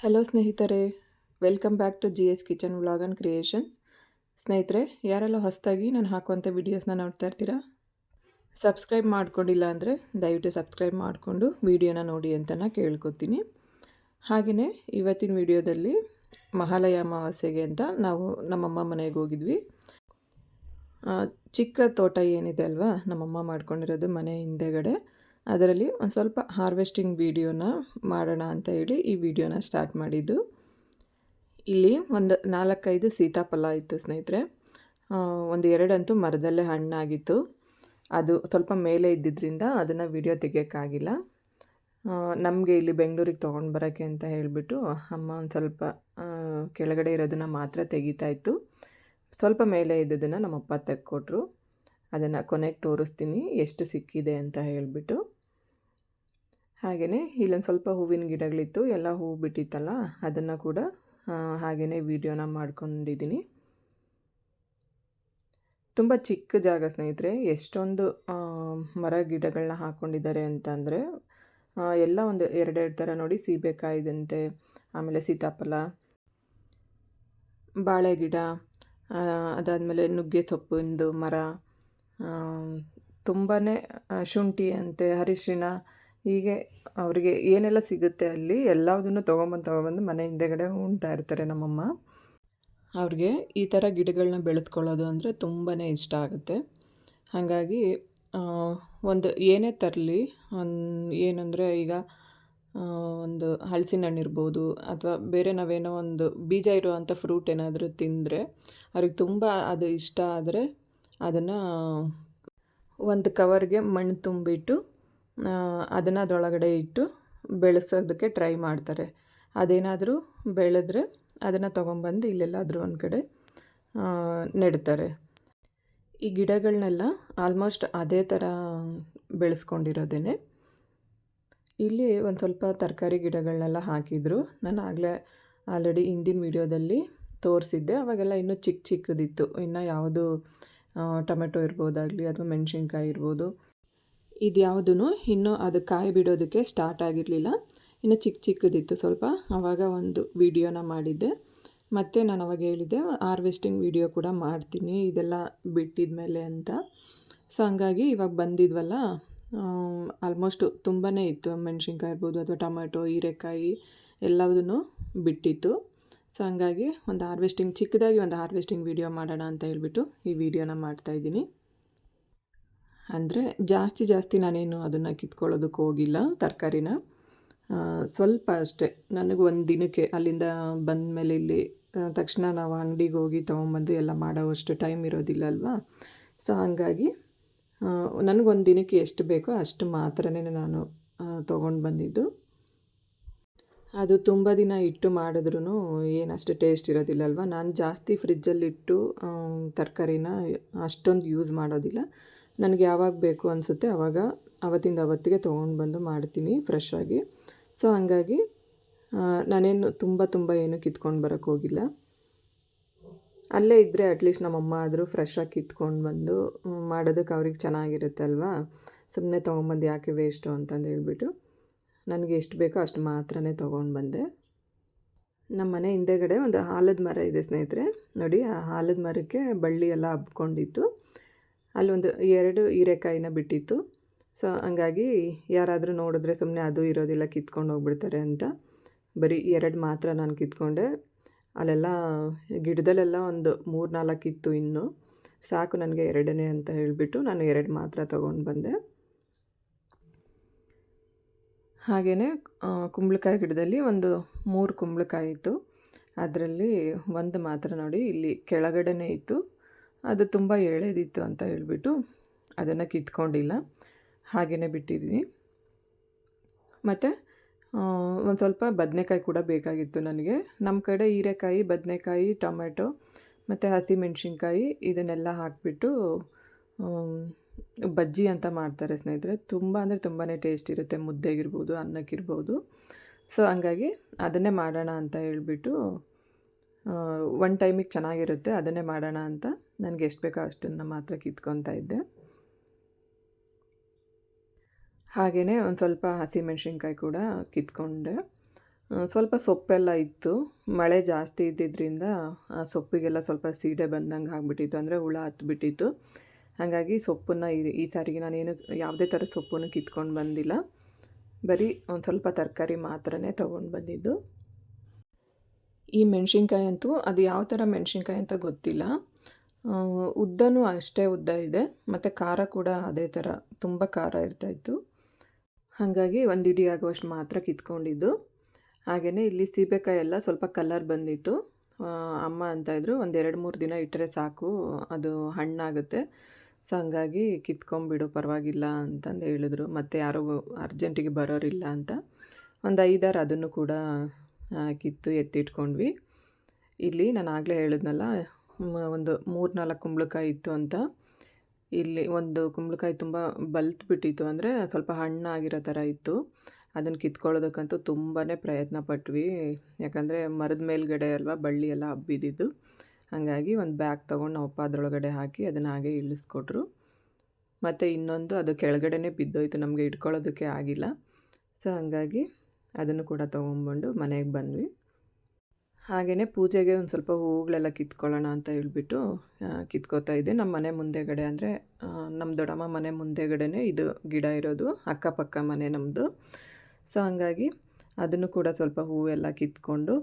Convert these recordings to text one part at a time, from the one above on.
Hello ಸ್ನೇಹಿತರೆ, welcome back to G S kitchen vlog and creations. ಸ್ನೇಹಿತರೆ, ಯಾರೆಲ್ಲ ಹೊಸದಾಗಿ ನಾನು ಹಾಕುವಂಥ ವೀಡಿಯೋಸ್ನ ನೋಡ್ತಾ ಇರ್ತೀರಾ? ಸಬ್ಸ್ಕ್ರೈಬ್ ಮಾಡ್ಕೊಂಡಿಲ್ಲ ಅಂದರೆ ದಯವಿಟ್ಟು ಸಬ್ಸ್ಕ್ರೈಬ್ ಮಾಡಿಕೊಂಡು ವೀಡಿಯೋನ ನೋಡಿ ಅಂತ ನಾನು ಕೇಳ್ಕೊತೀನಿ. ಹಾಗೆಯೇ ಇವತ್ತಿನ ವಿಡಿಯೋದಲ್ಲಿ ಮಹಾಲಯ ಅಮಾವಾಸ್ಯೆಗೆ ಅಂತ ನಾವು ನಮ್ಮಮ್ಮ ಮನೆಗೆ ಹೋಗಿದ್ವಿ. ಚಿಕ್ಕ ತೋಟ ಏನಿದೆ ಅಲ್ವಾ? ನಮ್ಮಮ್ಮ ಮಾಡ್ಕೊಂಡಿರೋದು ಮನೆ ಹಿಂದೆಗಡೆ. ಅದರಲ್ಲಿ ಒಂದು ಸ್ವಲ್ಪ ಹಾರ್ವೆಸ್ಟಿಂಗ್ ವಿಡಿಯೋನ ಮಾಡೋಣ ಅಂತ ಹೇಳಿ ಈ ವಿಡಿಯೋನ ಸ್ಟಾರ್ಟ್ ಮಾಡಿದ್ದು. ಇಲ್ಲಿ ಒಂದು ನಾಲ್ಕೈದು ಸೀತಾಫಲ ಇತ್ತು ಸ್ನೇಹಿತರೆ. ಒಂದು ಎರಡಂತೂ ಮರದಲ್ಲೇ ಹಣ್ಣಾಗಿತ್ತು. ಅದು ಸ್ವಲ್ಪ ಮೇಲೆ ಇದ್ದಿದ್ದರಿಂದ ಅದನ್ನು ವಿಡಿಯೋ ತೆಗಿಯೋಕ್ಕಾಗಿಲ್ಲ. ನಮಗೆ ಇಲ್ಲಿ ಬೆಂಗಳೂರಿಗೆ ತೊಗೊಂಡು ಬರೋಕ್ಕೆ ಅಂತ ಹೇಳಿಬಿಟ್ಟು ಅಮ್ಮ ಒಂದು ಸ್ವಲ್ಪ ಕೆಳಗಡೆ ಇರೋದನ್ನು ಮಾತ್ರ ತೆಗಿತಾ ಇತ್ತು. ಸ್ವಲ್ಪ ಮೇಲೆ ಇದ್ದದನ್ನು ನಮ್ಮಪ್ಪ ತೆಕ್ಕೊಟ್ರು ಅದನ್ನು ಕೊನೆಗೆ ತೋರಿಸ್ತೀನಿ, ಎಷ್ಟು ಸಿಕ್ಕಿದೆ ಅಂತ ಹೇಳಿಬಿಟ್ಟು. ಹಾಗೆಯೇ ಇಲ್ಲೊಂದು ಸ್ವಲ್ಪ ಹೂವಿನ ಗಿಡಗಳಿತ್ತು, ಎಲ್ಲ ಹೂವು ಬಿಟ್ಟಿತ್ತಲ್ಲ, ಅದನ್ನು ಕೂಡ ಹಾಗೆಯೇ ವೀಡಿಯೋನ ಮಾಡ್ಕೊಂಡಿದ್ದೀನಿ. ತುಂಬ ಚಿಕ್ಕ ಜಾಗ ಸ್ನೇಹಿತರೆ, ಎಷ್ಟೊಂದು ಮರ ಗಿಡಗಳನ್ನ ಹಾಕ್ಕೊಂಡಿದ್ದಾರೆ ಅಂತಂದರೆ ಎಲ್ಲ ಒಂದು ಎರಡೆರಡು ಥರ ನೋಡಿ ಸೀಬೆಕಾಯಿದಂತೆ ಆಮೇಲೆ ಸೀತಾಫಲ, ಬಾಳೆ ಗಿಡ ಅದಾದಮೇಲೆ ನುಗ್ಗೆ ಸೊಪ್ಪಿಂದು ಮರ ತುಂಬಾ ಶುಂಠಿ ಅಂತೆ ಅರಿಶಿಣ ಹೀಗೆ ಅವರಿಗೆ ಏನೆಲ್ಲ ಸಿಗುತ್ತೆ ಅಲ್ಲಿ ಎಲ್ಲದನ್ನು ತೊಗೊಂಬಂದು ತೊಗೊಬಂದು ಮನೆ ಹಿಂದೆಗಡೆ ಉಣ್ತಾ ಇರ್ತಾರೆ ನಮ್ಮಮ್ಮ. ಅವ್ರಿಗೆ ಈ ಥರ ಗಿಡಗಳನ್ನ ಬೆಳೆದ್ಕೊಳ್ಳೋದು ಅಂದರೆ ತುಂಬಾ ಇಷ್ಟ ಆಗುತ್ತೆ. ಹಾಗಾಗಿ ಒಂದು ಏನೇ ತರಲಿ ಏನಂದರೆ ಈಗ ಒಂದು ಹಲಸಿನ ಹಣ್ಣು ಇರ್ಬೋದು ಅಥವಾ ಬೇರೆ ನಾವೇನೋ ಒಂದು ಬೀಜ ಇರುವಂಥ ಫ್ರೂಟ್ ಏನಾದರೂ ತಿಂದರೆ ಅವ್ರಿಗೆ ತುಂಬ ಅದು ಇಷ್ಟ ಆದರೆ ಅದನ್ನು ಒಂದು ಕವರ್ಗೆ ಮಣ್ಣು ತುಂಬಿಟ್ಟು ಅದನ್ನು ಅದರೊಳಗಡೆ ಇಟ್ಟು ಬೆಳೆಸೋದಕ್ಕೆ ಟ್ರೈ ಮಾಡ್ತಾರೆ. ಅದೇನಾದರೂ ಬೆಳೆದ್ರೆ ಅದನ್ನು ತೊಗೊಂಬಂದು ಇಲ್ಲೆಲ್ಲಾದರೂ ಒಂದು ಕಡೆ ನೆಡ್ತಾರೆ. ಈ ಗಿಡಗಳನ್ನೆಲ್ಲ ಆಲ್ಮೋಸ್ಟ್ ಅದೇ ಥರ ಬೆಳೆಸ್ಕೊಂಡಿರೋದೇನೆ. ಇಲ್ಲಿ ಒಂದು ಸ್ವಲ್ಪ ತರಕಾರಿ ಗಿಡಗಳನ್ನೆಲ್ಲ ಹಾಕಿದ್ರು. ನಾನು ಆಗಲೇ ಆಲ್ರೆಡಿ ಹಿಂದಿನ ವೀಡಿಯೋದಲ್ಲಿ ತೋರಿಸಿದ್ದೆ. ಅವಾಗೆಲ್ಲ ಇನ್ನೂ ಚಿಕ್ಕ ಚಿಕ್ಕದಿತ್ತು. ಇನ್ನು ಯಾವುದು ಟೊಮೆಟೊ ಇರ್ಬೋದಾಗಲಿ, ಅಥವಾ ಮೆಣಸಿನ್ಕಾಯಿ ಇರ್ಬೋದು. ಇದು ಯಾವುದೂ ಇನ್ನೂ ಅದು ಕಾಯಿ ಬಿಡೋದಕ್ಕೆ ಸ್ಟಾರ್ಟ್ ಆಗಿರಲಿಲ್ಲ. ಇನ್ನು ಚಿಕ್ಕ ಚಿಕ್ಕದಿತ್ತು ಸ್ವಲ್ಪ. ಆವಾಗ ಒಂದು ವಿಡಿಯೋನ ಮಾಡಿದ್ದೆ. ಮತ್ತು ನಾನು ಅವಾಗ ಹೇಳಿದ್ದೆ ಹಾರ್ವೆಸ್ಟಿಂಗ್ ವಿಡಿಯೋ ಕೂಡ ಮಾಡ್ತೀನಿ. ಇದೆಲ್ಲ ಬಿಟ್ಟಿದ ಮೇಲೆ ಅಂತ. ಸೊ ಹಂಗಾಗಿ ಇವಾಗ ಬಂದಿದ್ವಲ್ಲ ಆಲ್ಮೋಸ್ಟು ತುಂಬಾ ಇತ್ತು. ಮೆಣಸಿನ್ಕಾಯಿ ಇರ್ಬೋದು ಅಥವಾ ಟೊಮೆಟೊ, ಹೀರೆಕಾಯಿ ಎಲ್ಲದನ್ನು ಬಿಟ್ಟಿತ್ತು. ಸೊ ಹಂಗಾಗಿ ಒಂದು ಹಾರ್ವೆಸ್ಟಿಂಗ್ ಚಿಕ್ಕದಾಗಿ ಒಂದು ಹಾರ್ವೆಸ್ಟಿಂಗ್ ವಿಡಿಯೋ ಮಾಡೋಣ ಅಂತ ಹೇಳ್ಬಿಟ್ಟು ಈ ವಿಡಿಯೋನ ಮಾಡ್ತಾಯಿದ್ದೀನಿ ಅಂದರೆ ಜಾಸ್ತಿ ಜಾಸ್ತಿ ನಾನೇನು ಅದನ್ನು ಕಿತ್ಕೊಳ್ಳೋದಕ್ಕೆ ಹೋಗಿಲ್ಲ, ತರಕಾರಿನ. ಸ್ವಲ್ಪ ಅಷ್ಟೇ. ನನಗೆ ಒಂದು ದಿನಕ್ಕೆ ಅಲ್ಲಿಂದ ಬಂದ ಮೇಲೆ ಇಲ್ಲಿ ತಕ್ಷಣ ನಾವು ಅಂಗಡಿಗೆ ಹೋಗಿ ತೊಗೊಂಬಂದು ಎಲ್ಲ ಮಾಡೋವಷ್ಟು ಟೈಮ್ ಇರೋದಿಲ್ಲ ಅಲ್ವಾ? ಸೊ ಹಾಗಾಗಿ ನನಗೊಂದು ದಿನಕ್ಕೆ ಎಷ್ಟು ಬೇಕೋ ಅಷ್ಟು ಮಾತ್ರನೇ ನಾನು ತೊಗೊಂಡು ಬಂದಿದ್ದು. ಅದು ತುಂಬ ದಿನ ಇಟ್ಟು ಮಾಡಿದ್ರೂ ಏನಷ್ಟು ಟೇಸ್ಟ್ ಇರೋದಿಲ್ಲ ಅಲ್ವಾ? ನಾನು ಜಾಸ್ತಿ ಫ್ರಿಜ್ಜಲ್ಲಿಟ್ಟು ತರಕಾರಿನ ಅಷ್ಟೊಂದು ಯೂಸ್ ಮಾಡೋದಿಲ್ಲ. ನನಗೆ ಯಾವಾಗ ಬೇಕು ಅನಿಸುತ್ತೆ ಆವಾಗ ಅವತ್ತಿಂದ ಅವತ್ತಿಗೆ ತೊಗೊಂಡು ಬಂದು ಮಾಡ್ತೀನಿ ಫ್ರೆಶ್ ಆಗಿ. ಸೊ ಹಂಗಾಗಿ ನಾನೇನು ತುಂಬ ತುಂಬ ಏನು ಕಿತ್ಕೊಂಡು ಬರೋಕ್ಕೆ ಹೋಗಿಲ್ಲ. ಅಲ್ಲೇ ಇದ್ದರೆ ಅಟ್ಲೀಸ್ಟ್ ನಮ್ಮಮ್ಮ ಆದರೂ ಫ್ರೆಶ್ ಆಗಿ ಕಿತ್ಕೊಂಡು ಬಂದು ಮಾಡೋದಕ್ಕೆ ಅವ್ರಿಗೆ ಚೆನ್ನಾಗಿರುತ್ತೆ ಅಲ್ವಾ ಸುಮ್ಮನೆ ತೊಗೊಂಬಂದು ಯಾಕೆ ವೇಸ್ಟು ಅಂತಂದು ಹೇಳ್ಬಿಟ್ಟು, ನನಗೆ ಎಷ್ಟು ಬೇಕೋ ಅಷ್ಟು ಮಾತ್ರನೇ ತೊಗೊಂಡು ಬಂದೆ. ನಮ್ಮ ಮನೆ ಹಿಂದೆಗಡೆ ಒಂದು ಆಲದ ಮರ ಇದೆ ಸ್ನೇಹಿತರೆ. ನೋಡಿ, ಆ ಹಾಲದ ಮರಕ್ಕೆ ಬಳ್ಳಿ ಎಲ್ಲ ಹಬ್ಕೊಂಡಿತ್ತು. ಅಲ್ಲೊಂದು ಎರಡು ಹೀರೆಕಾಯಿನ ಬಿಟ್ಟಿತ್ತು. ಸೊ, ಹಂಗಾಗಿ ಯಾರಾದರೂ ನೋಡಿದ್ರೆ ಸುಮ್ಮನೆ ಅದು ಇರೋದಿಲ್ಲ, ಕಿತ್ಕೊಂಡು ಹೋಗ್ಬಿಡ್ತಾರೆ ಅಂತ. ಬರೀ ಎರಡು ಮಾತ್ರ ನಾನು ಕಿತ್ಕೊಂಡೆ. ಅಲ್ಲೆಲ್ಲ ಗಿಡದಲ್ಲೆಲ್ಲ ಒಂದು ಮೂರು ನಾಲ್ಕು ಇತ್ತು ಇನ್ನು. ಸಾಕು ನನಗೆ ಎರಡನೇ ಅಂತ ಹೇಳಿಬಿಟ್ಟು ನಾನು ಎರಡು ಮಾತ್ರ ತೊಗೊಂಡು ಬಂದೆ. ಹಾಗೆಯೇ ಕುಂಬಳಕಾಯಿ ಗಿಡದಲ್ಲಿ ಒಂದು ಮೂರು ಕುಂಬಳಕಾಯಿ ಇತ್ತು. ಅದರಲ್ಲಿ ಒಂದು ಮಾತ್ರ ನೋಡಿ ಇಲ್ಲಿ ಕೆಳಗಡೆನೇ ಇತ್ತು. ಅದು ತುಂಬ ಎಳೆದಿತ್ತು ಅಂತ ಹೇಳಿಬಿಟ್ಟು ಅದನ್ನು ಕಿತ್ಕೊಂಡಿಲ್ಲ. ಹಾಗೆಯೇ ಬಿಟ್ಟಿದ್ದೀನಿ. ಮತ್ತು ಒಂದು ಸ್ವಲ್ಪ ಬದನೆಕಾಯಿ ಕೂಡ ಬೇಕಾಗಿತ್ತು ನನಗೆ. ನಮ್ಮ ಕಡೆ ಹೀರೆಕಾಯಿ, ಬದನೆಕಾಯಿ, ಟೊಮೆಟೊ, ಮತ್ತು ಹಸಿಮೆಣ್ಸಿನ್ಕಾಯಿ ಇದನ್ನೆಲ್ಲ ಹಾಕಿಬಿಟ್ಟು ಬಜ್ಜಿ ಅಂತ ಮಾಡ್ತಾರೆ ಸ್ನೇಹಿತರೆ. ತುಂಬ ಅಂದರೆ ತುಂಬಾ ಟೇಸ್ಟ್ ಇರುತ್ತೆ, ಮುದ್ದೆಗಿರ್ಬೋದು, ಅನ್ನಕ್ಕಿರ್ಬೋದು. ಸೊ, ಹಂಗಾಗಿ ಅದನ್ನೇ ಮಾಡೋಣ ಅಂತ ಹೇಳಿಬಿಟ್ಟು ಒನ್ ಟೈಮಿಗೆ ಚೆನ್ನಾಗಿರುತ್ತೆ, ಅದನ್ನೇ ಮಾಡೋಣ ಅಂತ. ನನಗೆ ಎಷ್ಟು ಬೇಕೋ ಅಷ್ಟನ್ನು ಮಾತ್ರ ಕಿತ್ಕೊತಾ ಇದ್ದೆ. ಹಾಗೆಯೇ ಒಂದು ಸ್ವಲ್ಪ ಹಸಿಮೆಣ್ಸಿನ್ಕಾಯಿ ಕೂಡ ಕಿತ್ಕೊಂಡೆ. ಸ್ವಲ್ಪ ಸೊಪ್ಪೆಲ್ಲ ಇತ್ತು. ಮಳೆ ಜಾಸ್ತಿ ಇದ್ದಿದ್ದರಿಂದ ಆ ಸೊಪ್ಪಿಗೆಲ್ಲ ಸ್ವಲ್ಪ ಸೀಡೆ ಬಂದಂಗೆ ಆಗಿಬಿಟ್ಟಿತ್ತು. ಅಂದರೆ ಹುಳ ಹತ್ಬಿಟ್ಟಿತ್ತು. ಹಾಗಾಗಿ ಸೊಪ್ಪನ್ನು ಈ ಈ ಸಾರಿಗೆ ನಾನೇನು ಯಾವುದೇ ಥರ ಸೊಪ್ಪನ್ನು ಕಿತ್ಕೊಂಡು ಬಂದಿಲ್ಲ. ಬರೀ ಒಂದು ಸ್ವಲ್ಪ ತರಕಾರಿ ಮಾತ್ರನೇ ತೊಗೊಂಡು ಬಂದಿದ್ದು. ಈ ಮೆಣಸಿನ್ಕಾಯಿ ಅಂತೂ ಅದು ಯಾವ ಥರ ಮೆಣಸಿನ್ಕಾಯಿ ಅಂತ ಗೊತ್ತಿಲ್ಲ. ಉದ್ದನೂ ಅಷ್ಟೇ ಉದ್ದ ಇದೆ. ಮತ್ತು ಖಾರ ಕೂಡ ಅದೇ ಥರ ತುಂಬ ಖಾರ ಇರ್ತಾಯಿತ್ತು ಹಾಗಾಗಿ ಒಂದು ಇಡೀ ಮಾತ್ರ ಕಿತ್ಕೊಂಡಿದ್ದು. ಹಾಗೆಯೇ ಇಲ್ಲಿ ಸೀಬೆಕಾಯಿ ಎಲ್ಲ ಸ್ವಲ್ಪ ಕಲರ್ ಬಂದಿತ್ತು. ಅಮ್ಮ ಅಂತ ಇದ್ದರು ಒಂದು ಎರಡು ಮೂರು ದಿನ ಇಟ್ಟರೆ ಸಾಕು, ಅದು ಹಣ್ಣಾಗುತ್ತೆ. ಸೊ ಹಂಗಾಗಿ ಕಿತ್ಕೊಂಬಿಡು ಪರವಾಗಿಲ್ಲ ಅಂತಂದು ಹೇಳಿದ್ರು. ಮತ್ತು ಯಾರೋ ಅರ್ಜೆಂಟಿಗೆ ಬರೋರಿಲ್ಲ ಅಂತ. ಒಂದು ಐದಾರು ಅದನ್ನು ಕೂಡ ಕಿತ್ತು ಎತ್ತಿಟ್ಕೊಂಡ್ವಿ. ಇಲ್ಲಿ ನಾನು ಆಗಲೇ ಹೇಳಿದ್ನಲ್ಲ ಒಂದು ಮೂರು ನಾಲ್ಕು ಕುಂಬಳಕಾಯಿ ಇತ್ತು ಅಂತ. ಇಲ್ಲಿ ಒಂದು ಕುಂಬಳಕಾಯಿ ತುಂಬ ಬಲ್ತ್ ಬಿಟ್ಟಿತ್ತು ಅಂದರೆ ಸ್ವಲ್ಪ ಹಣ್ಣಾಗಿರೋ ಥರ ಇತ್ತು. ಅದನ್ನು ಕಿತ್ಕೊಳ್ಳೋದಕ್ಕಂತೂ ತುಂಬಾ ಪ್ರಯತ್ನ ಪಟ್ವಿ. ಯಾಕಂದರೆ ಮರದ ಮೇಲ್ಗಡೆ ಅಲ್ವಾ ಬಳ್ಳಿ ಎಲ್ಲ ಹಬ್ಬಿದ್ದು ಹಾಗಾಗಿ ಒಂದು ಬ್ಯಾಗ್ ತೊಗೊಂಡು ನಮ್ಮಪ್ಪ ಅದರೊಳಗಡೆ ಹಾಕಿ ಅದನ್ನು ಹಾಗೆ ಇಳಿಸ್ಕೊಟ್ರು. ಮತ್ತು ಇನ್ನೊಂದು ಅದು ಕೆಳಗಡೆನೇ ಬಿದ್ದೋಯ್ತು, ನಮಗೆ ಇಟ್ಕೊಳ್ಳೋದಕ್ಕೆ ಆಗಿಲ್ಲ. ಸೊ ಹಾಗಾಗಿ ಅದನ್ನು ಕೂಡ ತೊಗೊಂಬಂಡು ಮನೆಗೆ ಬಂದ್ವಿ. ಹಾಗೆಯೇ ಪೂಜೆಗೆ ಒಂದು ಸ್ವಲ್ಪ ಹೂಗಳೆಲ್ಲ ಕಿತ್ಕೊಳ್ಳೋಣ ಅಂತ ಹೇಳ್ಬಿಟ್ಟು ಕಿತ್ಕೋತಾ ಇದ್ದೆ. ನಮ್ಮ ಮನೆ ಮುಂದೆಗಡೆ ಅಂದರೆ ನಮ್ಮ ದೊಡ್ಡಮ್ಮ ಮನೆ ಮುಂದೆಗಡೆನೇ ಇದು ಗಿಡ ಇರೋದು, ಅಕ್ಕಪಕ್ಕ ಮನೆ ನಮ್ಮದು ಸೊ ಹಂಗಾಗಿ ಅದನ್ನು ಕೂಡ ಸ್ವಲ್ಪ ಹೂವೆಲ್ಲ ಕಿತ್ಕೊಂಡು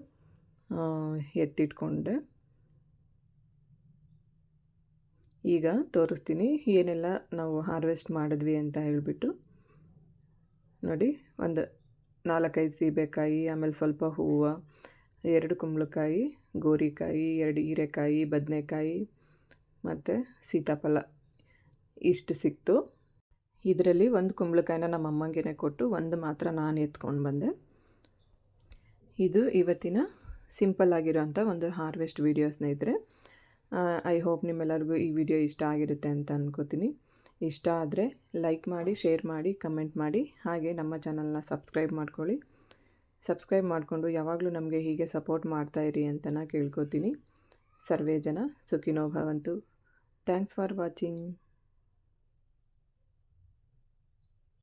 ಎತ್ತಿಟ್ಕೊಂಡೆ. ಈಗ ತೋರಿಸ್ತೀನಿ, ಏನೆಲ್ಲ ನಾವು ಹಾರ್ವೆಸ್ಟ್ ಮಾಡಿದ್ವಿ ಅಂತ ಹೇಳಿಬಿಟ್ಟು. ನೋಡಿ, ಒಂದು ನಾಲ್ಕೈದು ಸೀಬೆಕಾಯಿ, ಆಮೇಲೆ ಸ್ವಲ್ಪ ಹೂವು ಎರಡು ಕುಂಬಳಕಾಯಿ, ಗೋರಿಕಾಯಿ, ಎರಡು ಹೀರೆಕಾಯಿ, ಬದನೆಕಾಯಿ ಮತ್ತು ಸೀತಾಫಲ ಇಷ್ಟು ಸಿಕ್ತು. ಇದರಲ್ಲಿ ಒಂದು ಕುಂಬಳಕಾಯಿನ ನಮ್ಮ ಅಮ್ಮಂಗೆ ಕೊಟ್ಟು ಒಂದು ಮಾತ್ರ ನಾನು ಎತ್ಕೊಂಡು ಬಂದೆ. ಇದು ಇವತ್ತಿನ ಸಿಂಪಲ್ ಆಗಿರೋಂಥ ಒಂದು ಹಾರ್ವೆಸ್ಟ್ ವೀಡಿಯೋಸ್ನ ಸ್ನೇಹಿತರೆ ಐ ಹೋಪ್ ನಿಮ್ಮೆಲ್ಲರಿಗೂ ಈ ವಿಡಿಯೋ ಇಷ್ಟ ಆಗಿರುತ್ತೆ ಅಂತ ಅನ್ಕೋತೀನಿ. ಇಷ್ಟ ಆದರೆ ಲೈಕ್ ಮಾಡಿ, ಶೇರ್ ಮಾಡಿ, ಕಮೆಂಟ್ ಮಾಡಿ, ಹಾಗೆ ನಮ್ಮ ಚಾನಲ್ನ ಸಬ್ಸ್ಕ್ರೈಬ್ ಮಾಡ್ಕೊಳ್ಳಿ. ಸಬ್ಸ್ಕ್ರೈಬ್ ಮಾಡಿಕೊಂಡು ಯಾವಾಗಲೂ ನಮಗೆ ಹೀಗೆ ಸಪೋರ್ಟ್ ಮಾಡ್ತಾ ಇರಿ ಅಂತ ಕೇಳ್ಕೊತೀನಿ. ಸರ್ವೇ ಜನ ಸುಖಿನೋ ಭವಂತು. Thanks for watching.